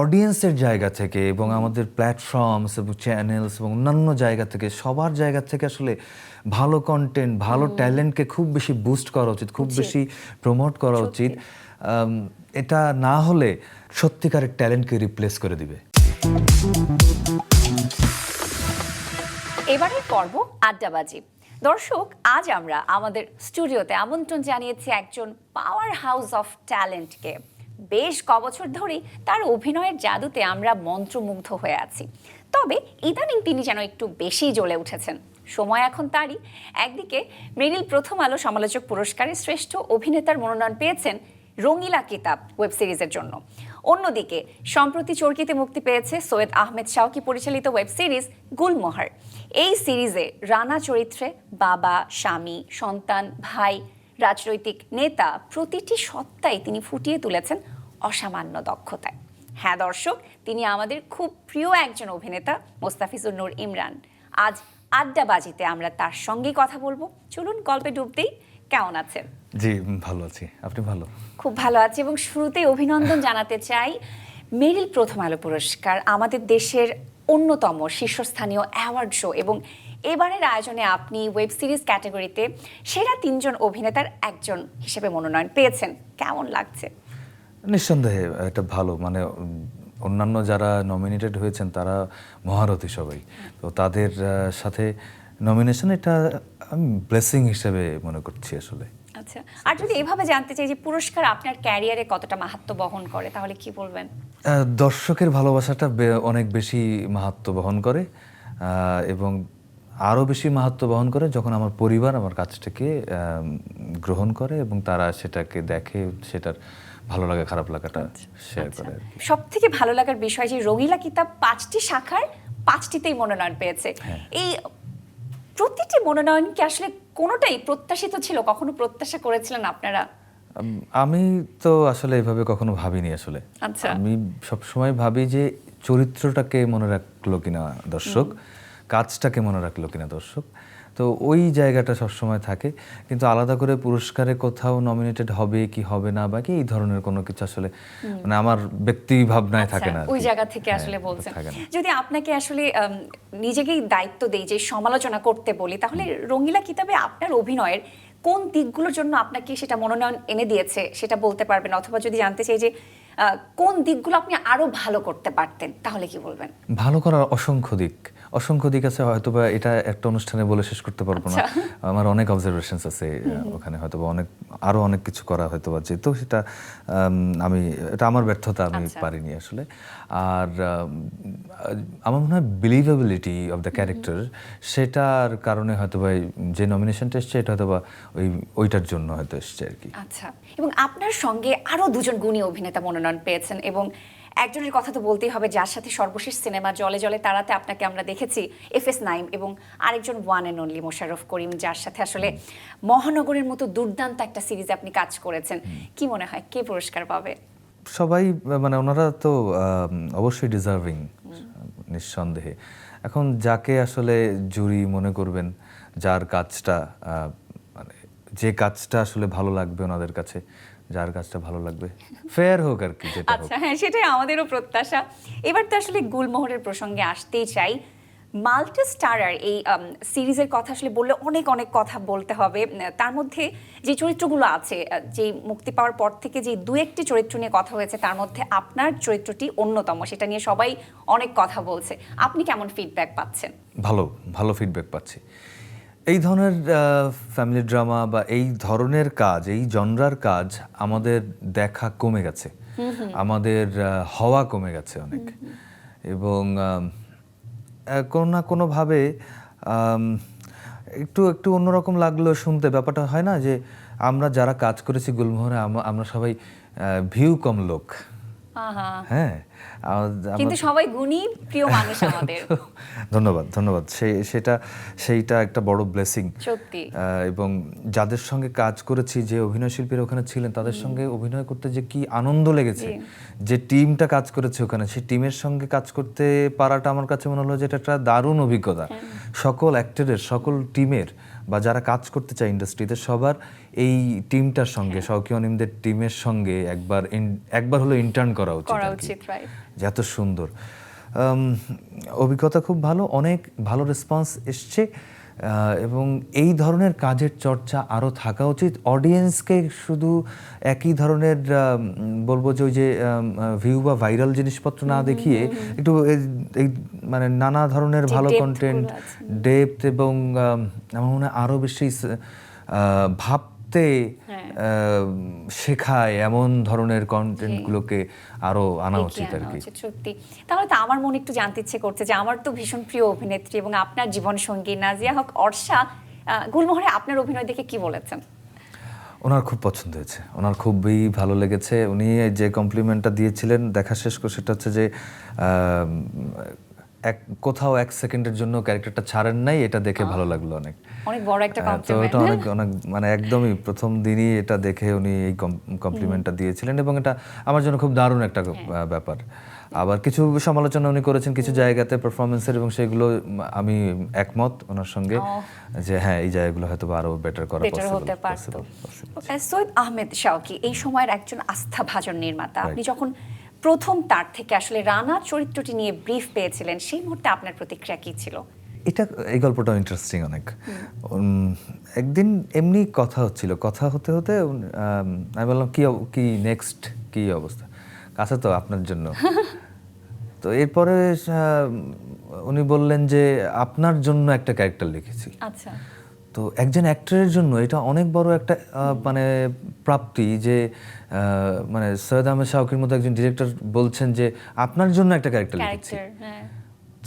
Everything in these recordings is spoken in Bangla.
অডিয়েন্সের জায়গা থেকে এবং আমাদের প্ল্যাটফর্মস এবং চ্যানেলস এবং অন্যান্য জায়গা থেকে সবার জায়গা থেকে আসলে ভালো কন্টেন্ট ভালো ট্যালেন্টকে খুব বেশি বুস্ট করা উচিত খুব বেশি প্রমোট করা উচিত। এটা না হলে সত্যিকারের ট্যালেন্টকে রিপ্লেস করে দিবে। এবারের পর্ব আড্ডাবাজি। দর্শক আজ আমরা আমাদের স্টুডিওতে আমন্ত্রণ জানিয়েছি একজন পাওয়ার হাউস অফ ট্যালেন্টকে বেশ কবছর ধরেই তার অভিনয়ের জাদুতে আমরা মন্ত্রমুগ্ধ হয়ে আছি। তবে ইদানিং তিনি যেন একটু বেশি জ্বলে উঠেছেন। সময় এখন তারই। একদিকে মৃণিল প্রথম আলো সমালোচক পুরস্কারে শ্রেষ্ঠ অভিনেতার মনোনয়ন পেয়েছেন রঙিলা কিতাব ওয়েব সিরিজের জন্য। অন্যদিকে সম্প্রতি চরকিতে মুক্তি পেয়েছে সৈয়দ আহমেদ শাওকি পরিচালিত ওয়েব সিরিজ গুলমোহর। এই সিরিজে রানা চরিত্রে বাবা, স্বামী, সন্তান, ভাই রাজনৈতিক নেতা প্রতিটি সত্তায় তিনি ফুটিয়ে তুলেছেন অসামান্য দক্ষতায়। হ্যাঁ দর্শক তিনি আমাদের খুব প্রিয় একজন অভিনেতা মোস্তাফিজুর নূর ইমরান। আজ আড্ডাবাজিতে আমরা তার সঙ্গেই কথা বলব। চলুন গল্পে ডুবতেই কেমন আছেন? জি ভালো আছি। আপনি ভালো? খুব ভালো আছি এবং শুরুতে অভিনন্দন জানাতে চাই মেরিল প্রথম আলো পুরস্কার আমাদের দেশের অন্যতম শীর্ষস্থানীয় অ্যাওয়ার্ড শো এবং এবারের আয়োজনে আপনি ওয়েব সিরিজ ক্যাটাগরিতে সেরা তিনজন অভিনেতার একজন হিসেবে মনোনয়ন পেয়েছেন। কেমন লাগছে? নিঃসন্দেহে এটা ভালো। মানে অন্যান্য যারা নমিনেটেড হয়েছেন তারা মহারথী সবাই। তো তাদের সাথে নমিনেশন এটা আমি ব্লেসিং হিসেবে মনে করছি আসলে। আচ্ছা আর যদি এভাবে জানতে চাই যে পুরস্কার আপনার ক্যারিয়ারে কতটা মাহাত্ম বহন করে তাহলে কি বলবেন? দর্শকের ভালোবাসাটা অনেক বেশি মাহাত্ম বহন করে। এবং আরও বেশি মাহাত্ম বহন করে যখন আমার পরিবার আমার কাজটাকে গ্রহণ করে এবং তারা সেটাকে দেখে সেটার ভালো লাগা খারাপ লাগাটা শেয়ার করে সব থেকে ভালো লাগার বিষয় যে রঙিলা কিতাব পাঁচটি শাখার পাঁচটিতেই মনোনয়ন পেয়েছে। হ্যাঁ। এই প্রতিটি মনোনয়ন কি আসলে কোনোটাই প্রত্যাশিত ছিল? কখনো প্রত্যাশা করেছিলেন আপনারা? আমি তো আসলে এভাবে কখনো ভাবিনি আসলে। আচ্ছা। আমি সবসময় ভাবি যে চরিত্রটাকে মনে রাখল কিনা দর্শক। কাজটাকে মনে রাখল কিনা দর্শক? তো ওই জায়গাটা সবসময় থাকে। কিন্তু আলাদা করে পুরস্কারে কোথাও নমিনেটেড হবে কি হবে না বা কি এই ধরনের কোনো কিছু আসলে মানে আমার ব্যক্তি ভাবনায় থাকে না আচ্ছা, ওই জায়গা থেকে হ্যাঁ, আসলে বলছেন। যদি আপনাকে আসলে নিজেকেই দায়িত্ব দেই যে সমালোচনা করতে বলি তাহলে রঙিলা কিতাবে আপনার অভিনয়ের কোন দিকগুলোর জন্য আপনাকে সেটা মনোনয়ন এনে দিয়েছে সেটা বলতে পারবেন? অথবা যদি জানতে চাই যে কোন দিকগুলো আপনি আরও ভালো করতে পারতেন তাহলে কি বলবেন? ভালো করার অসংখ্য দিক। অসংখ্য দিক আছে হয়তো বা এটা একটা অনুষ্ঠানে বলে শেষ করতে পারব না। আমার অনেক অবজারভেশনস আছে ওখানে হয়তো বা অনেক আরও অনেক কিছু করা হয়তো বা যেহেতু সেটা আমি এটা আমার ব্যর্থতা আমি আচ্ছা। পারিনি আসলে। আর আমার মনে হয় বিলিভেবিলিটি অফ দ্য ক্যারেক্টার সেটার কারণে হয়তো বা যে নমিনেশনটা এসছে এটা হয়তো বা ওই ওইটার জন্য হয়তো এসছে আর কি। আচ্ছা। এবং আপনার সঙ্গে আরও দুজন গুণী অভিনেতা মনোনয়ন পেয়েছেন এবং একজনের কথা তো বলতেই হবে যার সাথে সর্বশেষ সিনেমা জলে জলে তারাতে আপনাকে আমরা দেখেছি এফ এস নাইম এবং আরেকজন one and only Mosharraf Karim যার সাথে আসলে মহানগরের মতো দুর্দান্ত একটা সিরিজে আপনি কাজ করেছেন। কি মনে হয় কে পুরস্কার পাবে? সবাই মানে ওনারা তো অবশ্যই ডিজার্ভিং নিঃসন্দেহে। এখন যাকে আসলে জুরি মনে করবেন যার কাজটা মানে যে কাজটা আসলে ভালো লাগবে ওনাদের কাছে যার কাজটা ভালো লাগবে। ফেয়ার হোক আর কি যেটা আচ্ছা হ্যাঁ সেটাই আমাদেরও প্রত্যাশা। এবার তো আসলে গুলমোহরের প্রসঙ্গে আসতেই চাই। মাল্টি স্টারার এই সিরিজের কথা আসলে বললে অনেক অনেক কথা বলতে হবে। তার মধ্যে যে চরিত্রগুলো আছে যে মুক্তি পাওয়ার পর থেকে যে দু একটি চরিত্র নিয়ে কথা হয়েছে তার মধ্যে আপনার চরিত্রটি অন্যতম সেটা নিয়ে সবাই অনেক কথা বলছে। আপনি কেমন ফিডব্যাক পাচ্ছেন? ভালো ভালো ফিডব্যাক পাচ্ছি। এই ধরনের ফ্যামিলি ড্রামা বা এই ধরনের কাজ এই জনরার কাজ আমাদের দেখা কমে গেছে। আমাদের হওয়া কমে গেছে অনেক। এবং কোনো না কোনোভাবে একটু একটু অন্যরকম লাগল শুনতে। ব্যাপারটা হয় না যে আমরা যারা কাজ করেছি গুলমোহরে আমরা সবাই ভিউ কম লোক। হ্যাঁ কিন্তু সবাই গুণী প্রিয় মানুষ আমাদের। ধন্যবাদ ধন্যবাদ। সে সেটা সেইটা একটা বড় ব্লেসিং সত্যি। এবং যাদের সঙ্গে কাজ করেছি যে অভিনয় শিল্পীরা ওখানে ছিলেন তাদের সঙ্গে অভিনয় করতে যে কি আনন্দ লেগেছে যে টিমটা কাজ করেছে ওখানে সেই টিমের সঙ্গে কাজ করতে পারাটা আমার কাছে মনে হলো যে এটা একটা দারুণ অভিজ্ঞতা। সকল অ্যাক্টরের সকল টিমের বা যারা কাজ করতে চায় ইন্ডাস্ট্রিতে সবার এই টিমটার সঙ্গে সৌকি অনিমদের টিমের সঙ্গে একবার একবার হলো ইন্টার্ন করা উচিত এত সুন্দর। উম, অভিজ্ঞতা খুব ভালো অনেক ভালো রেসপন্স এসছে। এবং এই ধরনের কাজের চর্চা আরও থাকা উচিত। অডিয়েন্সকে শুধু একই ধরনের বলব যে ওই যে ভিউ বা ভাইরাল জিনিসপত্র না দেখিয়ে একটু এই- মানে নানা ধরনের ভালো কন্টেন্ট ডেপথ এবং আমার মনে হয় আরও বেশি আহ, ভাবতে হ্যাঁ। শেখায় এমন ধরনের কন্টেন্টগুলোকে আরও আনা উচিত আর কি। সত্যি। তাহলে তো আমার মনে একটু জানতে ইচ্ছে করছে যে আমার তো ভীষণ প্রিয় অভিনেত্রী এবং আপনার জীবন সঙ্গী নাজিয়া হক অর্ষা গুলমোহরে আপনার অভিনয় দেখে কি বলেছেন? ওনার খুব পছন্দ হয়েছে। ওনার খুবই ভালো লেগেছে। উনি যে কমপ্লিমেন্টটা দিয়েছিলেন দেখা শেষ করে সেটা হচ্ছে যে এক কোথাও এক সেকেন্ডের জন্য ক্যারেক্টারটা ছাড়েন নাই এটা দেখে ভালো লাগল অনেক। অনেক বড় একটা হ্যাঁ, তো কমপ্লিমেন্ট এটা অনেক অনেক মানে একদমই প্রথম দিনই এটা দেখে উনি এই কমপ্লিমেন্টটা দিয়েছিলেন এবং এটা আমার জন্য খুব দারুণ একটা হ্যাঁ। ব্যাপার। আবার কিছু সমালোচনা উনি করেছেন কিছু জায়গাতে পারফরমেন্সের এবং সেগুলো আমি একমত ওনার সঙ্গে যে হ্যাঁ এই জায়গাগুলো হয়তো বা আরও বেটার করা বেটার হতে পারতো। সৈয়দ আহমেদ শাওকি এই সময়ের একজন আস্থাভাজন নির্মাতা। আপনি যখন প্রথম তার থেকে আসলে রানা চরিত্রটি নিয়ে ব্রিফ পেয়েছিলেন সেই মুহূর্তে আপনার প্রতিক্রিয়া কি ছিল? এটা এই গল্পটা ইন্টারেস্টিং অনেক। একদিন এমনি কথা হচ্ছিল কথা হতে হতে আমি বললাম কি কি নেক্সট কি অবস্থা? কাছে তো আপনার জন্য। তো এরপরে উনি বললেন যে আপনার জন্য একটা ক্যারেক্টার লিখেছি। আচ্ছা। তো একজন অ্যাক্টরের জন্য এটা অনেক বড় একটা মানে প্রাপ্তি যে মানে সৈয়দ আহমেদ শাহকির মতো একজন ডিরেক্টর বলছেন যে আপনার জন্য একটা ক্যারেক্টার লিখেছি। হ্যাঁ।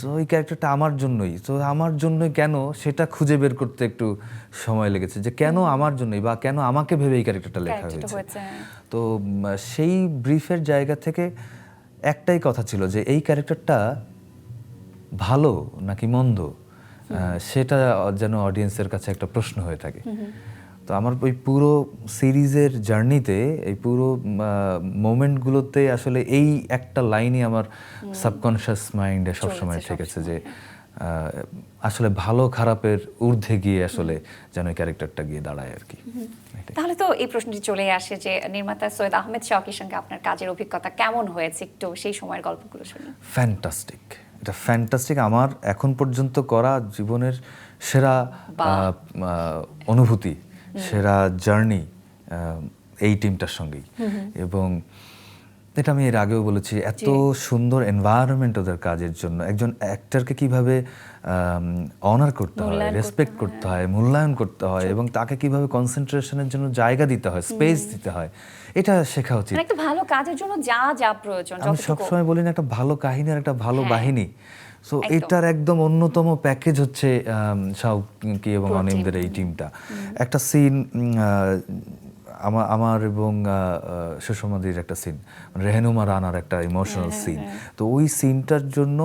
তো ওই ক্যারেক্টারটা আমার জন্যই। তো আমার জন্যই কেন সেটা খুঁজে বের করতে একটু সময় লেগেছে? যে কেন আমার জন্যই বা কেন আমাকে ভেবে এই ক্যারেক্টারটা লেখা হয়েছে? হ্যাঁ। তো সেই ব্রিফের জায়গা থেকে একটাই কথা ছিল যে এই ক্যারেক্টারটা ভালো নাকি মন্দ? সেটা যেন অডিয়েন্সের কাছে একটা প্রশ্ন হয়ে থাকে। তো আমার ওই পুরো সিরিজের জার্নিতে এই পুরো মোমেন্টগুলোতে আসলে এই একটা লাইনই আমার সাবকনশিয়াস মাইন্ডে সবসময় থেকেছে যে আসলে ভালো খারাপের ঊর্ধ্বে গিয়ে আসলে যেন ক্যারেক্টারটা গিয়ে দাঁড়ায় আর কি। তাহলে তো এই প্রশ্নটি চলে আসে যে নির্মাতা সৈয়দ আহমেদ শাওকির সঙ্গে আপনার কাজের অভিজ্ঞতা কেমন হয়েছে একটু সেই সময়ের গল্পগুলো শুনি। ফ্যান্টাস্টিক এটা ফ্যান্টাস্টিক আমার এখন পর্যন্ত করা জীবনের সেরা অনুভূতি সেরা জার্নি এই টিমটার সঙ্গেই। এবং এটা আমি এর আগেও বলেছি এত সুন্দর এনভায়রনমেন্ট ওদের কাজের জন্য। একজন অ্যাক্টরকে কীভাবে অনার করতে হয় রেসপেক্ট করতে হয়। মূল্যায়ন করতে হয় এবং তাকে কীভাবে কনসেন্ট্রেশনের জন্য জায়গা দিতে হয় স্পেস দিতে হয় এটা শেখা উচিত। মানে একটা ভালো কাজের জন্য যা যা প্রয়োজন আমি সবসময় বলি না একটা ভালো কাহিনী আর একটা ভালো হ্যাঁ। বাহিনী। সো এটার একদম অন্যতম প্যাকেজ হচ্ছে শাউকি এবং অনিমদের এই টিমটা একটা সিন আমার আমার এবং সুষমাদির একটা সিন রেহেনুমা রানার একটা ইমোশনাল হ্যাঁ, সিন তো ওই সিনটার জন্য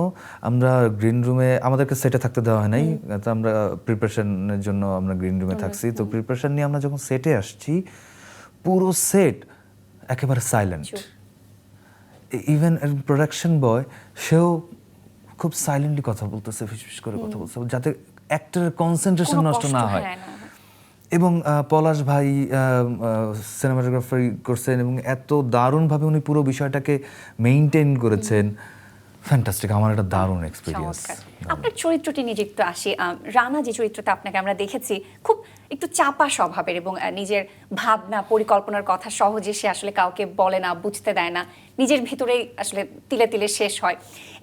আমরা গ্রিন রুমে আমাদেরকে সেটে থাকতে দেওয়া হয় নাই। তো আমরা প্রিপারেশনের জন্য আমরা গ্রিন রুমে থাকছি। তো প্রিপারেশন নিয়ে আমরা যখন সেটে আসছি পুরো সেট একেবারে সাইলেন্ট। ইভেন প্রোডাকশন বয় সেও খুব সাইলেন্টলি কথা বলতেছে ফিসফিস করে কথা বলতেছে যাতে অ্যাক্টরের কনসেন্ট্রেশন নষ্ট না হয়। এবং পলাশ ভাই সিনেমাটোগ্রাফারি করছেন এবং এত দারুণভাবে উনি পুরো বিষয়টাকে মেইনটেইন করেছেন। ফ্যান্টাস্টিক আমার একটা দারুণ এক্সপিরিয়েন্স আপনার চরিত্রটি নিয়ে একটু আসি রানা যে চরিত্রটা আপনাকে আমরা দেখেছি খুব একটু চাপা স্বভাবের এবং নিজের ভাবনা পরিকল্পনার কথা সহজে সে আসলে কাউকে বলে না বুঝতে দেয় না নিজের ভিতরেই আসলে তিলে তিলে শেষ হয়।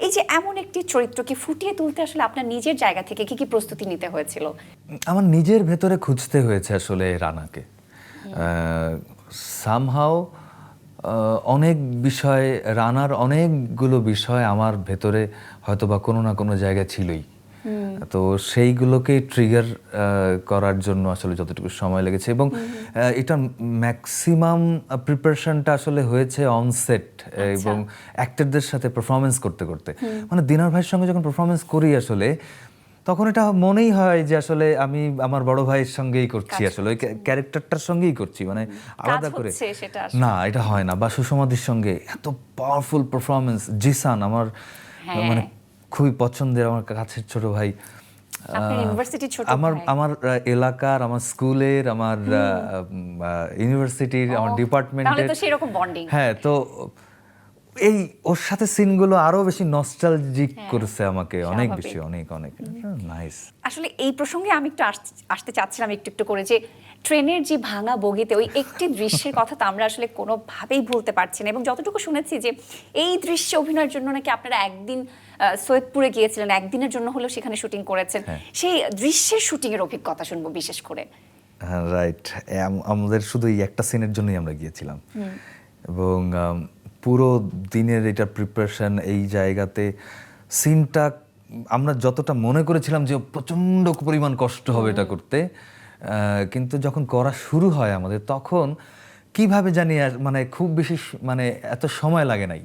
এই যে এমন একটি চরিত্রকে ফুটিয়ে তুলতে আসলে আপনার নিজের জায়গা থেকে কি কি প্রস্তুতি নিতে হয়েছিল? আমার নিজের ভেতরে খুঁজতে হয়েছে আসলে রানাকে। সামহাও অনেক বিষয় রানার অনেকগুলো বিষয় আমার ভেতরে হয়তো বা কোনো না কোনো জায়গায় ছিলই। তো সেইগুলোকে ট্রিগার করার জন্য আসলে যতটুকু সময় লেগেছে এবং এটা ম্যাক্সিমাম প্রিপারেশনটা আসলে হয়েছে অনসেট এবং অ্যাক্টরদের সাথে পারফরমেন্স করতে করতে। মানে দিনার ভাইয়ের সঙ্গে যখন পারফরমেন্স করি আসলে তখন এটা মনেই হয় যে আসলে আমি আমার বড় ভাইয়ের সঙ্গেই করছি আসলে ওই ক্যারেক্টারটার সঙ্গেই করছি মানে আলাদা করে। না এটা হয় না। বা সুষমাদির সঙ্গে এত পাওয়ারফুল পারফরমেন্স জিসান আমার। মানে খুবই পছন্দের আমার কাছের ছোট ভাই। আমার আমার এলাকার আমার স্কুলের আমার ইউনিভার্সিটির আমার ডিপার্টমেন্টের হ্যাঁ তো এই ওর সাথে সিনগুলো আরও বেশি নস্টালজিক করেছে আমাকে অনেক বেশি অনেক অনেক। নাইস আসলে এই প্রসঙ্গে আমি একটু আস- আসতে চাচ্ছিলাম একটু একটু করে যে ট্রেনের যে ভাঙা বগিতে ওই একটি দৃশ্যের কথা তো আমরা আসলে কোনোভাবেই ভুলতে পারছি না। এবং যতটুকু শুনেছি যে এই দৃশ্যে অভিনয়ের জন্য নাকি আপনারা একদিন সৈয়দপুরে গিয়েছিলেন একদিনের জন্য হলেও সেখানে শুটিং করেছেন। হ্যাঁ। সেই দৃশ্যের শুটিং এর অভিজ্ঞতা শুনব বিশেষ করে। হ্যাঁ রাইট আমাদের শুধু এই একটা সিনের জন্যই আমরা গিয়েছিলাম। এবং পুরো দিনের এটা প্রিপারেশন এই জায়গাতে সিনটা আমরা যতটা মনে করেছিলাম যে প্রচণ্ড পরিমাণ কষ্ট হবে এটা করতে কিন্তু যখন করা শুরু হয় আমাদের তখন কীভাবে জানি মানে খুব বেশি মানে এত সময় লাগে নাই।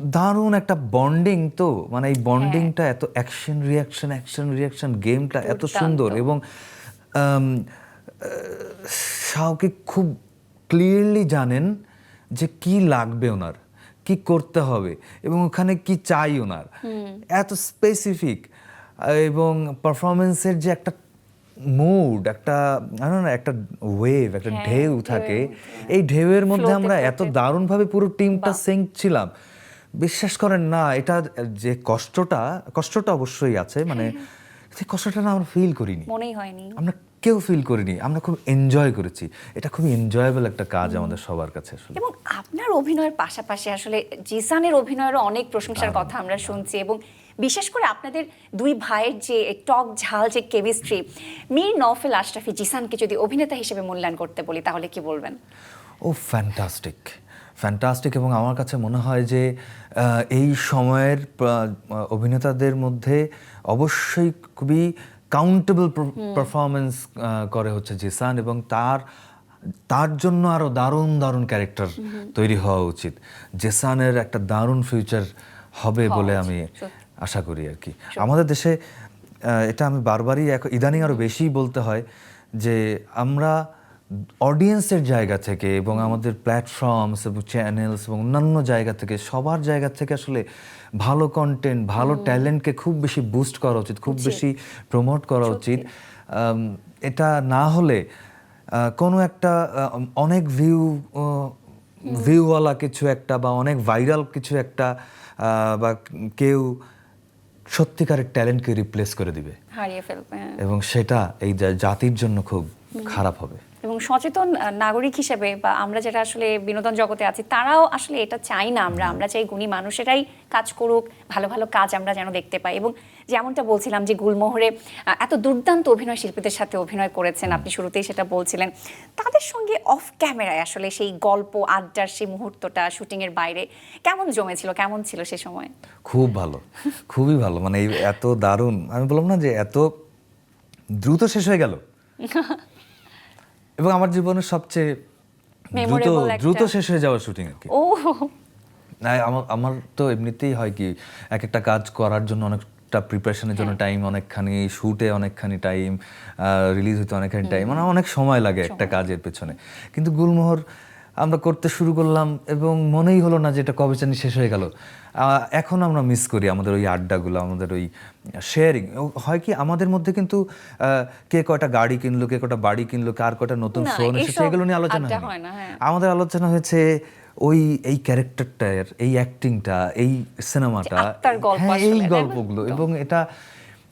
দারুণ একটা বন্ডিং তো মানে এই বন্ডিংটা এত অ্যাকশন রিয়াকশন অ্যাকশন রিয়াকশন গেমটা এত সুন্দর এবং শাওকে খুব ক্লিয়ারলি জানেন যে কি লাগবে ওনার কি করতে হবে এবং ওখানে কি চাই ওনার। এত স্পেসিফিক এবং পারফরমেন্সের যে একটা মুড একটা না একটা ওয়েভ একটা হ্যাঁ, ঢেউ ঢেউ, থাকে। এই ঢেউয়ের মধ্যে আমরা এত দারুণভাবে পুরো টিমটা সিঙ্ক ছিলাম। বিশ্বাস করেন না এটা যে কষ্টটা কষ্টটা অবশ্যই আছে মানে সেই কষ্টটা না আমরা ফিল করিনি। মনেই হয়নি। আমরা কেউ ফিল করিনি আমরা খুব এনজয় করেছি। এটা খুবই এনজয়েবল একটা কাজ আমাদের সবার কাছে আসলে। এবং আপনার অভিনয়ের পাশাপাশি আসলে জিসানের অভিনয়েরও অনেক প্রশংসার কথা আমরা শুনছি এবং বিশেষ করে আপনাদের দুই ভাইয়ের যে টক ঝাল যে কেমিস্ট্রি মীর নওফেল আশরাফি জিসানকে যদি অভিনেতা হিসেবে মূল্যায়ন করতে বলি তাহলে কি বলবেন? ও ফ্যান্টাস্টিক ফ্যান্টাস্টিক এবং আমার কাছে মনে হয় যে এই সময়ের অভিনেতাদের মধ্যে অবশ্যই খুবই কাউন্টেবল পারফরমেন্স করে হচ্ছে জিসান এবং তার তার জন্য আরও দারুণ দারুণ ক্যারেক্টার তৈরি হওয়া উচিত। জেসানের একটা দারুণ ফিউচার হবে বলে আমি। আশা করি আর কি। আমাদের দেশে এটা আমি বারবারই এখন ইদানিং আরও বেশি বলতে হয় যে আমরা অডিয়েন্সের জায়গা থেকে এবং আমাদের প্ল্যাটফর্মস এবং চ্যানেলস এবং অন্যান্য জায়গা থেকে সবার জায়গা থেকে আসলে ভালো কন্টেন্ট ভালো ট্যালেন্টকে খুব বেশি বুস্ট করা উচিত খুব বেশি প্রমোট করা উচিত। এটা না হলে কোনো একটা অনেক ভিউ ভিউওয়ালা কিছু একটা বা অনেক ভাইরাল কিছু একটা বা কেউ সত্যিকারের ট্যালেন্টকে রিপ্লেস করে দিবে। হারিয়ে ফেলবে হ্যাঁ। এবং সেটা এই জাতির জন্য খুব খারাপ হবে। এবং সচেতন নাগরিক হিসেবে বা আমরা যেটা আসলে বিনোদন জগতে আছি তারাও আসলে এটা চাই না আমরা। আমরা চাই গুণী মানুষেরাই কাজ করুক ভালো ভালো কাজ আমরা যেন দেখতে পাই। এবং যেমনটা বলছিলাম যে গুলমোহরে এত দুর্দান্ত অভিনয় শিল্পীদের সাথে অভিনয় করেছেন আপনি শুরুতেই সেটা বলছিলেন। তাদের সঙ্গে অফ ক্যামেরায় আসলে সেই গল্প আড্ডার সেই মুহূর্তটা শুটিংয়ের বাইরে কেমন জমেছিল কেমন ছিল সে সময়? খুব ভালো খুবই ভালো মানে এত দারুণ আমি বললাম না যে এত দ্রুত শেষ হয়ে গেল। এবং আমার জীবনের সবচেয়ে দ্রুত দ্রুত শেষ হয়ে যাওয়া শুটিং আর কি। আমার আমার তো এমনিতেই হয় কি এক একটা কাজ করার জন্য অনেকটা প্রিপারেশনের জন্য টাইম অনেকখানি শুটে অনেকখানি টাইম রিলিজ হতে অনেকখানি টাইম মানে অনেক সময় লাগে একটা কাজের পেছনে। কিন্তু গুলমোহর আমরা করতে শুরু করলাম এবং মনেই হলো না যে এটা কবে জানি শেষ হয়ে গেল। আহ, এখন আমরা মিস করি আমাদের ওই আড্ডাগুলো আমাদের ওই শেয়ারিং হয় কি আমাদের মধ্যে কিন্তু কে কয়টা গাড়ি কিনলো কে কয়টা বাড়ি কিনলো কার কয়টা নতুন ফোন এসব নিয়ে আলোচনা হয় হ্যাঁ। আমাদের আলোচনা হয়েছে ওই এই ক্যারেক্টারটার এই অ্যাক্টিংটা এই সিনেমাটা হ্যাঁ এই? গল্পগুলো এবং এটা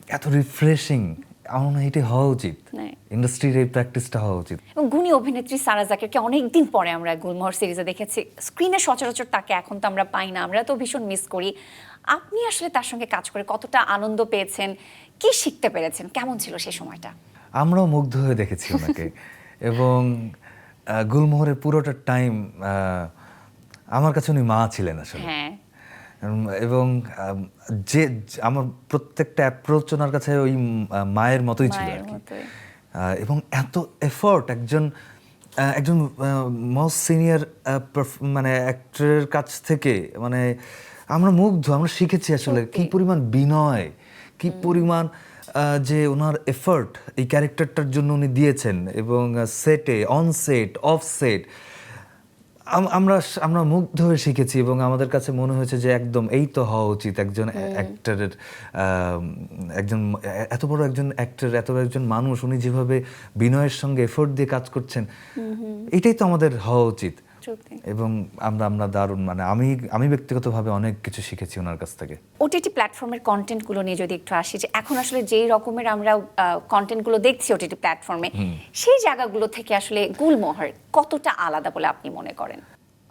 এত রিফ্রেশিং আমার মনে হয় এটা হওয়া উচিত। হ্যাঁ। ইন্ডাস্ট্রির এই প্র্যাকটিসটা হওয়া উচিত। এবং গুণী অভিনেত্রী সারা জাকিরকে অনেকদিন পরে আমরা গুলমোহর সিরিজে দেখেছি। স্ক্রিনে সচরাচর তাকে এখন তো আমরা পাই না আমরা তো ভীষণ মিস করি। আপনি আসলে তার সঙ্গে কাজ করে কতটা আনন্দ পেয়েছেন? কি শিখতে পেরেছেন? কেমন ছিল সেই সময়টা? আমরাও মুগ্ধ হয়ে দেখেছি ওনাকে। এবং গুলমোহরের পুরোটা টাইম আমার কাছে উনি মা ছিলেন আসলে। হ্যাঁ। এবং যে আমার প্রত্যেকটা অ্যাপ্রোচ ওনার কাছে ওই মায়ের মতোই ছিল আর কি। এবং এত এফোর্ট একজন একজন মোস্ট সিনিয়র মানে অ্যাক্টরের কাছ থেকে মানে আমরা মুগ্ধ আমরা শিখেছি আসলে কি পরিমাণ বিনয় কি পরিমাণ যে ওনার এফোর্ট এই ক্যারেক্টারটার জন্য উনি দিয়েছেন এবং সেটে অন সেট অফ সেট আমরা আমরা মুগ্ধ হয়ে শিখেছি এবং আমাদের কাছে মনে হয়েছে যে একদম এই তো হওয়া উচিত একজন অ্যাক্টরের একজন এত বড় একজন অ্যাক্টর এত বড় একজন মানুষ উনি যেভাবে বিনয়ের সঙ্গে এফোর্ট দিয়ে কাজ করছেন এটাই তো আমাদের হওয়া উচিত। এবং আমরা আমরা দারুণ মানে আমি আমি ব্যক্তিগতভাবে অনেক কিছু শিখেছি ওনার কাছ থেকে। ওটিটি প্ল্যাটফর্মের কন্টেন্টগুলো নিয়ে যদি একটু আসি যে এখন আসলে যেই রকমের আমরা কন্টেন্টগুলো দেখছি ওটিটি প্ল্যাটফর্মে সেই জায়গাগুলো থেকে আসলে গুলমোহর কতটা আলাদা বলে আপনি মনে করেন?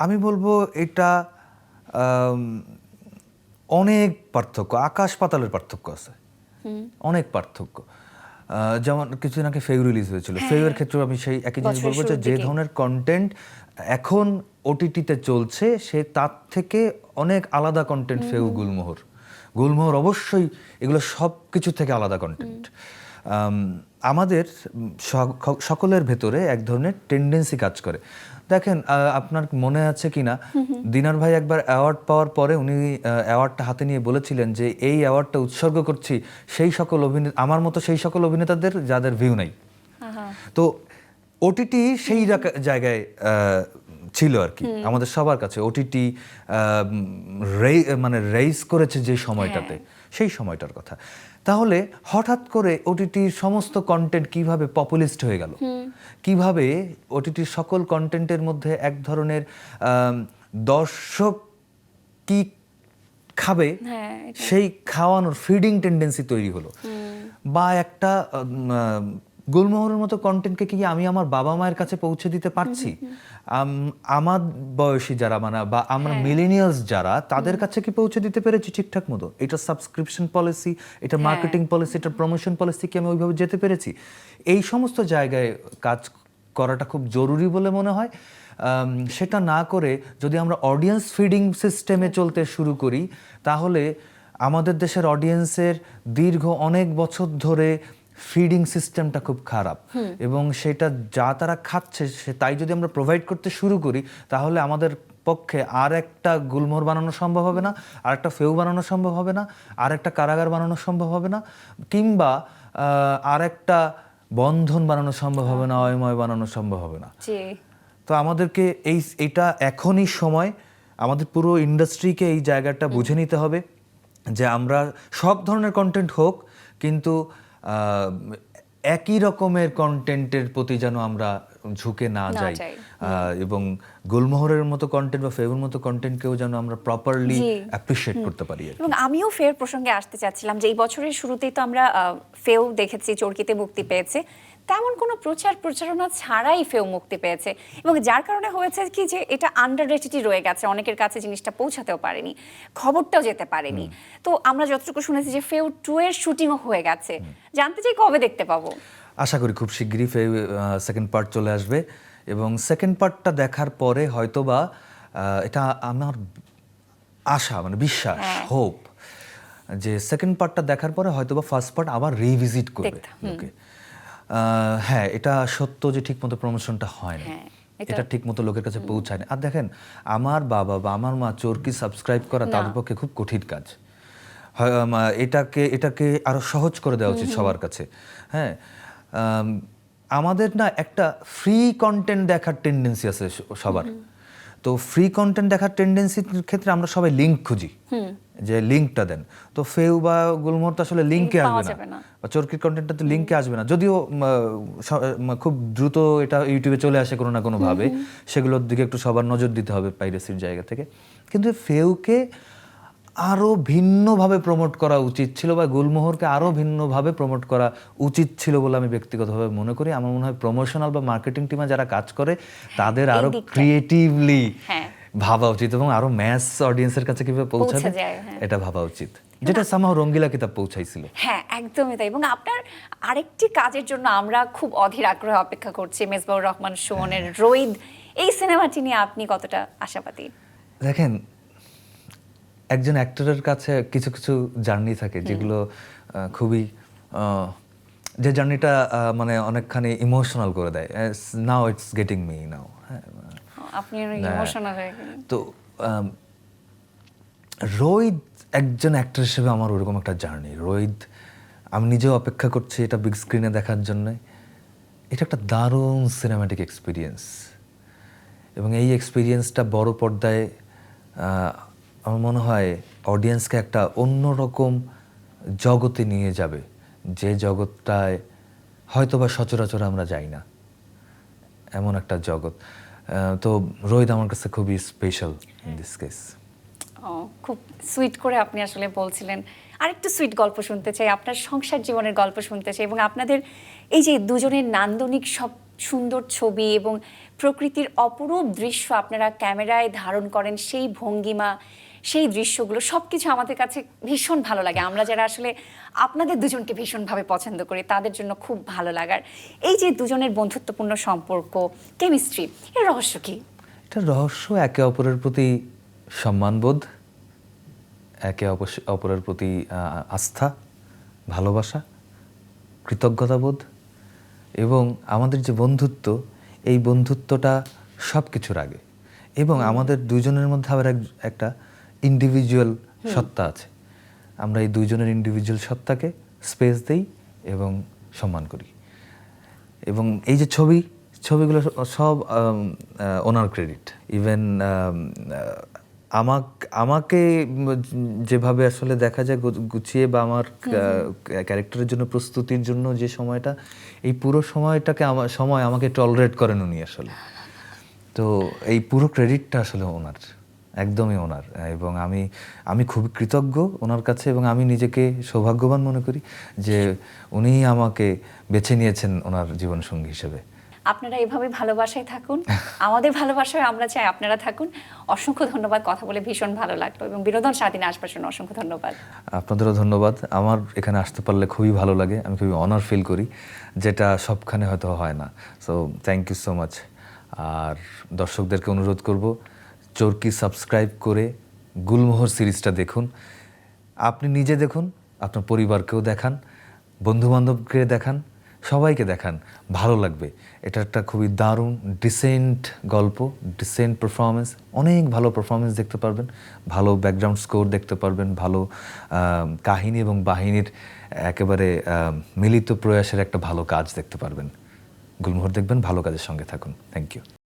আমি বলব এটা অনেক পার্থক্য আকাশ পাতালের পার্থক্য আছে। অনেক পার্থক্য। যেমন কিছুদিন আগে ফেউ রিলিজ হয়েছিল। ফেউয়ের ক্ষেত্রে আমি সেই একই জিনিস বলব যে যে ধরনের কন্টেন্ট এখন ওটিটিতে চলছে সে তার থেকে অনেক আলাদা কন্টেন্ট ফেউ গুলমোহর। গুলমোহর অবশ্যই এগুলো সব কিছু থেকে আলাদা কন্টেন্ট আমাদের সকলের ভেতরে এক ধরনের টেন্ডেন্সি কাজ করে। দেখেন আপনার মনে আছে কিনা দিনার ভাই একবার অ্যাওয়ার্ড পাওয়ার পরে উনি অ্যাওয়ার্ডটা হাতে নিয়ে বলেছিলেন যে এই অ্যাওয়ার্ডটা উৎসর্গ করছি সেই সকল অভিনেতা আমার মতো সেই সকল অভিনেতাদের যাদের ভিউ নাই। তো ওটিটি সেই জায়গায় ছিল আর কি। আমাদের সবার কাছে ওটিটি মানে রেইস করেছে যে সময়টাতে। সেই সময়টার কথা। তাহলে হঠাৎ করে ওটিটির সমস্ত কন্টেন্ট কীভাবে পপুলিস্ট হয়ে গেল? কীভাবে ওটিটির সকল কন্টেন্টের মধ্যে এক ধরনের দর্শক কি খাবে হ্যাঁ, সেই খাওয়ানোর ফিডিং টেন্ডেন্সি তৈরি হলো। বা একটা গুলমোহরের মতো কন্টেন্টকে কি আমি আমার বাবা মায়ের কাছে পৌঁছে দিতে পারছি? আমার বয়সী যারা মানে বা আমরা মিলেনিয়ালস যারা তাদের কাছে কি পৌঁছে দিতে পেরেছি ঠিকঠাক মতো? এটা সাবস্ক্রিপশন পলিসি এটা মার্কেটিং পলিসি এটা প্রমোশন পলিসি কি আমি ওইভাবে যেতে পেরেছি? এই সমস্ত জায়গায় কাজ করাটা খুব জরুরি বলে মনে হয়। সেটা না করে যদি আমরা অডিয়েন্স ফিডিং সিস্টেমে চলতে শুরু করি তাহলে আমাদের দেশের অডিয়েন্সের দীর্ঘ অনেক বছর ধরে ফিডিং সিস্টেমটা খুব খারাপ। এবং সেটা যা তারা খাচ্ছে সে তাই যদি আমরা প্রোভাইড করতে শুরু করি তাহলে আমাদের পক্ষে আর একটা গুলমোহর বানানো সম্ভব হবে না আর একটা ফেউ বানানো সম্ভব হবে না আর একটা কারাগার বানানো সম্ভব হবে না কিংবা আর একটা বন্ধন বানানো সম্ভব হবে না অয়ময় বানানো সম্ভব হবে না। তো আমাদেরকে এই এটা এখনই সময় আমাদের পুরো ইন্ডাস্ট্রিকে এই জায়গাটা বুঝে নিতে হবে যে আমরা সব ধরনের কন্টেন্ট হোক কিন্তু একই রকমের কন্টেন্টের প্রতি যেন আমরা ঝুঁকে না যাই। এবং গুলমোহরের মতো কন্টেন্ট বা ফেবুর মতো কন্টেন্টকেও যেন আমরা প্রপারলি অ্যাপ্রিশিয়েট করতে পারি এবং আমিও ফের প্রসঙ্গে আসতে চাচ্ছিলাম যে এই বছরের শুরুতেই তো আমরা ফেও দেখেছি চরকিতে মুক্তি পেয়েছে। তেমন কোনো প্রচার প্রচারণা ছাড়াই ফেও মুক্তি পেয়েছে। এবং যার কারণে হয়েছে কি যে এটা আন্ডার রয়ে গেছে অনেকের কাছে জিনিসটা পৌঁছাতেও পারেনি খবরটাও যেতে পারেনি। তো আমরা যতটুকু শুনেছি যে ফেও টু এর শুটিংও হয়ে গেছে। জানতে চাই কবে দেখতে পাবো? আশা করি খুব শিগগিরই সেকেন্ড পার্ট চলে আসবে। এবং সেকেন্ড পার্টটা দেখার পরে হয়তোবা এটা আমার আশা মানে বিশ্বাস হোপ যে সেকেন্ড পার্টটা দেখার পরে হয়তোবা ফার্স্ট পার্ট আবার রিভিজিট করবে আহ, হ্যাঁ এটা সত্য যে ঠিকমতো প্রমোশনটা হয় না। হ্যাঁ, এটা- এটা ঠিকমতো লোকের কাছে পৌঁছায় না আর দেখেন আমার বাবা বা আমার মা চোরকি সাবস্ক্রাইব করা তাদের পক্ষে খুব কঠিন কাজ। হয়, এটাকে এটাকে আরও সহজ করে দেওয়া উচিত সবার কাছে। হ্যাঁ আমাদের না একটা ফ্রি কন্টেন্ট দেখার টেন্ডেন্সি আছে সবার। তো ফ্রি কন্টেন্ট দেখার টেন্ডেন্সির ক্ষেত্রে আমরা সবাই লিঙ্ক খুঁজি। যে লিঙ্কটা দেন। তো ফেউ বা গুলমোহর তো আসলে লিঙ্কে আসবে না। বা চরকির কন্টেন্টটা তো লিঙ্কে আসবে না। যদিও খুব দ্রুত এটা ইউটিউবে চলে আসে কোনো না কোনোভাবে। সেগুলোর দিকে একটু সবার নজর দিতে হবে পাইরেসির জায়গা থেকে। কিন্তু ফেউকে আরও ভিন্নভাবে প্রমোট করা উচিত ছিল বা গুলমোহরকে আরও ভিন্নভাবে প্রমোট করা উচিত ছিল বলে আমি ব্যক্তিগতভাবে মনে করি। আমার মনে হয় প্রমোশনাল বা মার্কেটিং টিমে যারা কাজ করে তাদের এই আরও ক্রিয়েটিভলি। ভাবা উচিত এবং আরও ম্যাস অডিয়েন্সের কাছে কীভাবে পৌঁছাবে হ্যাঁ। এটা ভাবা উচিত। যেটা সামাহ রঙ্গিলা কিতাব পৌঁছাইছিল। হ্যাঁ একদমই তাই। এবং আপনার আরেকটি কাজের জন্য আমরা খুব অধীর আগ্রহে অপেক্ষা করছি মেজবাউর রহমান সুমনের রোহিদ এই সিনেমাটি নিয়ে আপনি কতটা আশাবাদী? দেখেন একজন অ্যাক্টরের কাছে কিছু কিছু জার্নি থাকে যেগুলো খুবই যে জার্নিটা মানে অনেকখানি ইমোশনাল করে দেয়। Now it's getting me now হ্যাঁ। আপনি ইমোশনাল হয়ে। গেলেন। তো রোহিত একজন অ্যাক্টর হিসেবে আমার ওরকম একটা জার্নি রোহিত আমি নিজেও অপেক্ষা করছি এটা বিগ স্ক্রিনে দেখার জন্য। এটা একটা দারুণ সিনেমাটিক এক্সপিরিয়েন্স এবং এই এক্সপিরিয়েন্সটা বড় পর্দায় আমার মনে হয় অডিয়েন্সকে একটা অন্যরকম জগতে নিয়ে যাবে। যে জগৎটায় হয়তোবা সচরাচর আমরা যাই না। এমন একটা জগৎ। তো রোহিত আমার কাছে খুবই স্পেশাল ইন দিস কেস খুব সুইট করে আপনি আসলে বলছিলেন। আরেকটু সুইট গল্প শুনতে চাই, আপনার সংসার জীবনের গল্প শুনতে চাই এবং আপনাদের এই যে দুজনের নান্দনিক সব সুন্দর ছবি এবং প্রকৃতির অপরূপ দৃশ্য আপনারা ক্যামেরায় ধারণ করেন, সেই ভঙ্গিমা সেই দৃশ্যগুলো সব কিছু আমাদের কাছে ভীষণ ভালো লাগে। আমরা যারা আসলে আপনাদের দুজনকে ভীষণভাবে পছন্দ করি তাদের জন্য খুব ভালো লাগার। এই যে দুজনের বন্ধুত্বপূর্ণ সম্পর্ক কেমিস্ট্রি এর রহস্য কি? এটা রহস্য একে অপরের প্রতি সম্মানবোধ একে অপরের প্রতি আস্থা ভালোবাসা কৃতজ্ঞতাবোধ এবং আমাদের যে বন্ধুত্ব এই বন্ধুত্বটা সব কিছুর আগে। এবং আমাদের দুজনের মধ্যে আবার এক- একটা ইন্ডিভিজুয়াল সত্তা আছে। আমরা এই দুইজনের ইন্ডিভিজুয়াল সত্তাকে স্পেস দেই এবং সম্মান করি। এবং এই যে ছবি ছবিগুলো সব ওনার ক্রেডিট ইভেন আমাক আমাকে যেভাবে আসলে দেখা যায় গুছিয়ে বা আমার ক্যারেক্টারের জন্য প্রস্তুতির জন্য যে সময়টা এই পুরো সময়টাকে আমার সময় আমাকে টলারেট করেন উনি আসলে। তো এই পুরো ক্রেডিটটা আসলে ওনার একদমই ওনার। এবং আমি আমি খুবই কৃতজ্ঞ ওনার কাছে এবং আমি নিজেকে সৌভাগ্যবান মনে করি যে উনি আমাকে বেছে নিয়েছেন ওনার জীবনসঙ্গী হিসেবে। আপনারা এভাবে ভালোবাসায় থাকুন আমাদের ভালোবাসায় আমরা চাই আপনারা থাকুন। অসংখ্য ধন্যবাদ কথা বলে ভীষণ ভালো লাগল এবং বিনোদন স্বাধীন আসবার জন্য অসংখ্য ধন্যবাদ। আপনাদেরও ধন্যবাদ। আমার এখানে আসতে পারলে খুবই ভালো লাগে আমি খুবই অনার ফিল করি যেটা সবখানে হয়তো হয় না। So thank you so much আর দর্শকদেরকে অনুরোধ করব চরকি সাবস্ক্রাইব করে গুলমোহর সিরিজটা দেখুন। আপনি নিজে দেখুন, আপনার পরিবারকেও দেখান, বন্ধুবান্ধবকে দেখান, সবাইকে দেখান, ভালো লাগবে। এটা একটা খুবই দারুণ ডিসেন্ট গল্প ডিসেন্ট পারফরমেন্স অনেক ভালো পারফরমেন্স দেখতে পারবেন, ভালো ব্যাকগ্রাউন্ড স্কোর দেখতে পারবেন, ভালো কাহিনী এবং বাহিনীর একেবারে মিলিত প্রয়াসের একটা ভালো কাজ দেখতে পারবেন। গুলমোহর দেখবেন, ভালো কাজের সঙ্গে থাকুন। Thank you